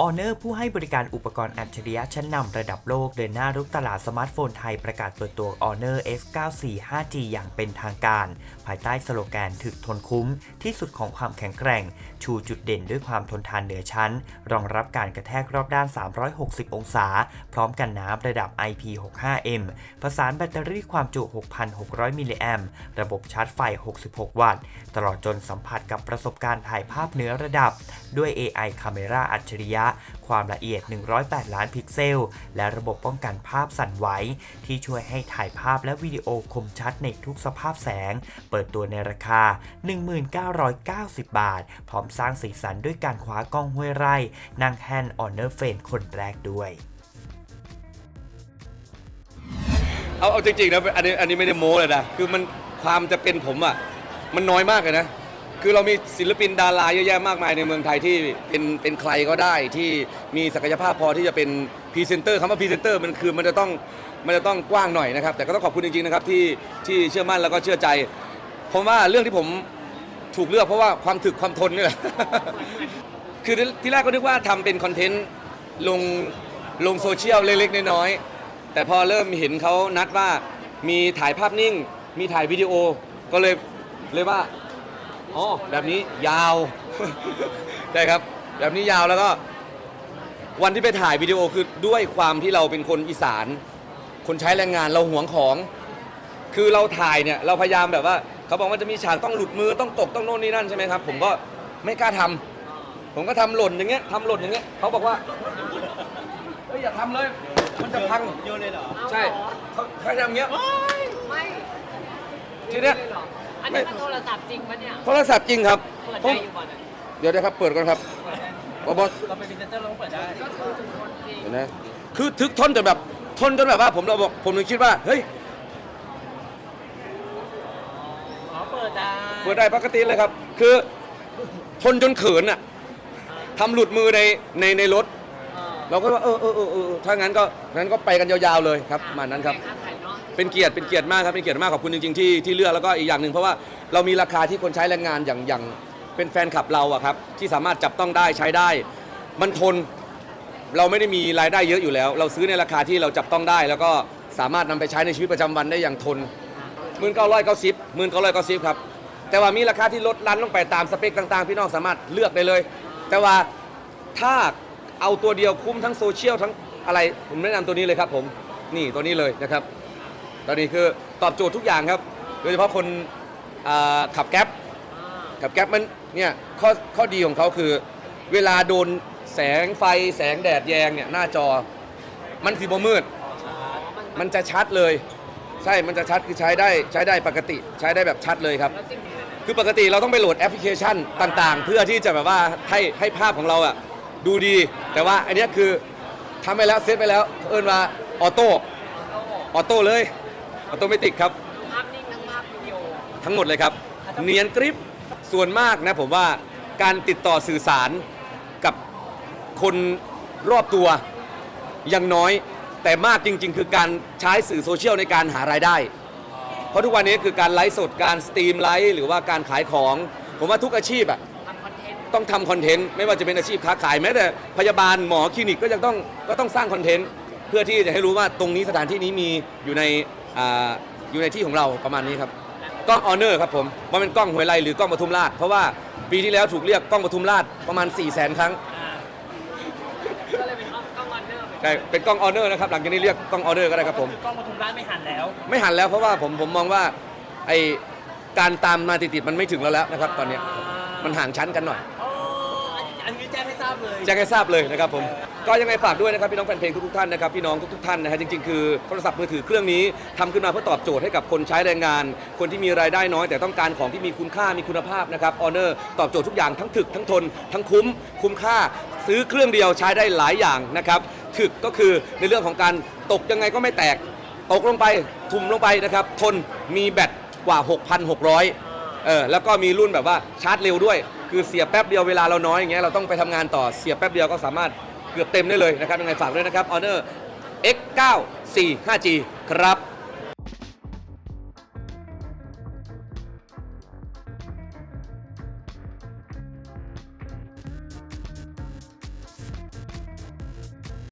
Honor ผู้ให้บริการอุปกรณ์อัจฉริยะชั้นนำระดับโลก เดินหน้ารุกตลาดสมาร์ทโฟนไทยประกาศเปิดตัว Honor F94 5G อย่างเป็นทางการ ภายใต้สโลแกนถึกทนคุ้ม ที่สุดของความแข็งแกร่ง ชูจุดเด่นด้วยความทนทานเหนือชั้น รองรับการกระแทกรอบด้าน 360 องศา พร้อมกันน้ำระดับ IP65M ประสานแบตเตอรี่ความจุ 6,600 มิลลิแอมระบบชาร์จไฟ 66 วัตต์ ตลอดจนสัมผัสกับประสบการณ์ถ่ายภาพเนื้อระดับ ด้วย AI Camera อัจฉริยะความละเอียด 108 ล้านพิกเซล และระบบป้องกันภาพสั่นไหวที่ช่วยให้ถ่ายภาพและวิดีโอคมชัดในทุกสภาพแสง เปิดตัวในราคา 1990 บาท พร้อมสร้างสีสันด้วยการคว้ากล้องห้วยไร่นางแฮนออนเนอร์เฟนคนแรกด้วยเอาเอาจริงๆนะอันนี้อันนี้ไม่ได้โม้เลยนะคือมันความจะเป็นผมอะมันน้อยมากเลยนะ คือเรามีศิลปินดาราเยอะแยะมากมายในเมืองไทยที่เป็นเป็นใครก็ได้ที่มีศักยภาพพอที่จะเป็นพรีเซนเตอร์คำว่าพรีเซนเตอร์มันคือมันจะต้องมันจะต้องกว้างหน่อยนะครับ แต่ก็ต้องขอบคุณจริงๆนะครับที่ที่เชื่อมั่นแล้วก็เชื่อใจผมว่าเรื่องที่ผมถูกเลือกเพราะว่าความถึกความทนนี่แหละ คือที่แรกก็นึกว่าทำเป็นคอนเทนต์ลงลงโซเชียลเล็กๆน้อยๆแต่พอเริ่มเห็นเขานัดว่ามีถ่ายภาพนิ่ง มีถ่ายวิดีโอก็เลยเลยว่า อ๋อแบบนี้ยาว ได้ครับ แบบนี้ยาวแล้วก็ วันที่ไปถ่ายวิดีโอคือด้วยความที่เราเป็นคนอีสาน คนใช้แรงงานเราหวงของ คือเราถ่ายเนี่ยเราพยายามแบบว่าเขาบอกว่าจะมีฉากต้องหลุดมือต้องตกต้องโน่นนี่นั่นใช่ไหมครับ ผมก็ไม่กล้าทำผมก็ทำหล่นอย่างเงี้ยทำหล่นอย่างเงี้ยเขาบอกว่าเฮ้ยอย่าทำเลย มันจะพัง โยนเลยเหรอ ใช่เขาเขาทำอย่างเงี้ย ไม่ ทีเนี้ยเลยเหร ออันนี้มันโทรศัพท์จริงปะเนี่ยโทรศัพท์จริงครับเปิดผได้มอยู่ก่อนอะเดี๋ยวนะครับเปิดก่อนครับบอบอสเราเป็นพรีเซนเตอร์เราต้องเปิดได้ก็คือถึงคนจริงเห็นไหมคือทึกทนจนแบบทนจนแบบว่าผมเราบอกผมเลยคิดว่าเฮ้ยอ๋อเปิดได้เปิดได้ปกติเลยครับ คือทนจนเขินอะทำหลุดมือในในในรถ เออเราก็ว่าเออเออเออเออถ้างั้นก็งั้นก็ไปกันยาวๆเลยครับประมาณนั้นครับแข่งขัถ่ายเนาะ เป็นเกียรติเป็นเกียรติมากครับเป็นเกียรติมากขอบคุณจริงๆที่ที่เลือกแล้วก็อีกอย่างหนึ่งเพราะว่าเรามีราคาที่คนใช้แรงงานอย่างอย่างเป็นแฟนคลับเราอะครับที่สามารถจับต้องได้ใช้ได้ มันทนเราไม่ได้มีรายได้เยอะอยู่แล้ว เราซื้อในราคาที่เราจับต้องได้ แล้วก็สามารถนำไปใช้ในชีวิตประจำวันได้อย่างทนหมื่นเก้าร้อยเก้าสิบหมื่นเก้าร้อยเก้าสิบครับแต่ว่ามีราคาที่ลดลันลงไปตามสเปคต่างๆ พี่น้องสามารถเลือกได้เลย แต่ว่าถ้าเอาตัวเดียวคุ้มทั้งโซเชียลทั้งอะไรผมแนะนำตัวนี้เลยครับผมนี่ตัวนี้เลยนะครับ ตอนนี้คือตอบโจทย์ทุกอย่างครับ โดยเฉพาะคนอ่าขับแก๊ปขับแก๊ปมันเนี่ยข้อข้อดีของเขาคือ เวลาโดนแสงไฟแสงแดดแยงเนี่ยหน้าจอ มันสีบมืด มันจะชัดเลย ใช่ มันจะชัดคือใช้ได้ใช้ได้ปกติใช้ได้แบบชัดเลยครับแล้วจริงๆคือปกติเราต้องไปโหลดแอปพลิเคชันต่างๆ เพื่อที่จะแบบว่าให้ให้ภาพของเราอะดูดี แต่ว่าอันเนี้ยคือทำไปแล้วเซตไปแล้วเอิ้นว่าออโต้ออโต้เลย ออโตเมติกครับ ภาพนิ่งทั้งภาพวิดีโอทั้งหมดเลยครับ เนียนกริปส่วนมากนะผมว่าการติดต่อสื่อสารกับคนรอบตัวยังน้อย แต่มากจริง ๆ คือการใช้สื่อโซเชียลในการหารายได้ เพราะทุกวันนี้คือการไลฟ์สดการสตรีมไลฟ์หรือว่าการขายของ ผมว่าทุกอาชีพอะทำคอนเทนต์ต้องทำคอนเทนต์ไม่ว่าจะเป็นอาชีพค้าขายแม้แต่พยาบาลหมอคลินิกก็ยังต้องก็ต้องสร้างคอนเทนต์เพื่อที่จะให้รู้ว่าตรงนี้สถานที่นี้มีอยู่ใน อ่าอยู่ในที่ของเราประมาณนี้ครับกล้องออเนอร์ครับผมว่าเป็นกล้องหวยไรหรือกล้องปทุมราช เพราะว่าปีที่แล้วถูกเรียกกล้องปทุมราชประมาณ4 0 0 0 0 0ครั้งก็เลยเป็นกล้องวันเนอร์ไปใช่เป็นกล้องออเนอร์นะครับหลังจากนี้เรียกกล้องออเนอร์ก็ได้ครับผม คือกล้องปทุมราชไม่หันแล้วไม่หันแล้วเพราะว่าผมผมมองว่าไอการตามมาติดๆมันไม่ถึงเราแล้วนะครับตอนนี้มันห่างชั้นกันหน่อย อันนี้แจ้งให้ทราบเลยแจ้งให้ทราบเลยนะครับผมก็ยังไงฝากด้วยนะครับพี่น้องแฟนเพลงทุกๆท่านนะครับพี่น้องทุกๆท่านนะฮะจริงๆคือโทรศัพท์มือถือเครื่องนี้ทำขึ้นมาเพื่อตอบโจทย์ให้กับคนใช้แรงงาน คนที่มีรายได้น้อย แต่ต้องการของที่มีคุณค่ามีคุณภาพนะครับออเนอร์ตอบโจทย์ทุกอย่างทั้งถึกทั้งทน ทั้งคุ้ม คุ้มค่า ซื้อเครื่องเดียวใช้ได้หลายอย่างนะครับถึกก็คือในเรื่องของการตกยังไงก็ไม่แตก ตกลงไปทุ่มลงไปนะครับทนมีแบตกว่า 6,600 เออแล้วก็มีรุ่นแบบว่าชาร์จเร็วด้วย คือเสียแป๊บเดียวเวลาเราน้อยอย่างเงี้ยเราต้องไปทำงานต่อเสียแป๊บเดียวก็สามารถเกือบเต็มได้เลยนะครับยังไงฝากด้วยนะครับ Honor X9 4 5G ครับ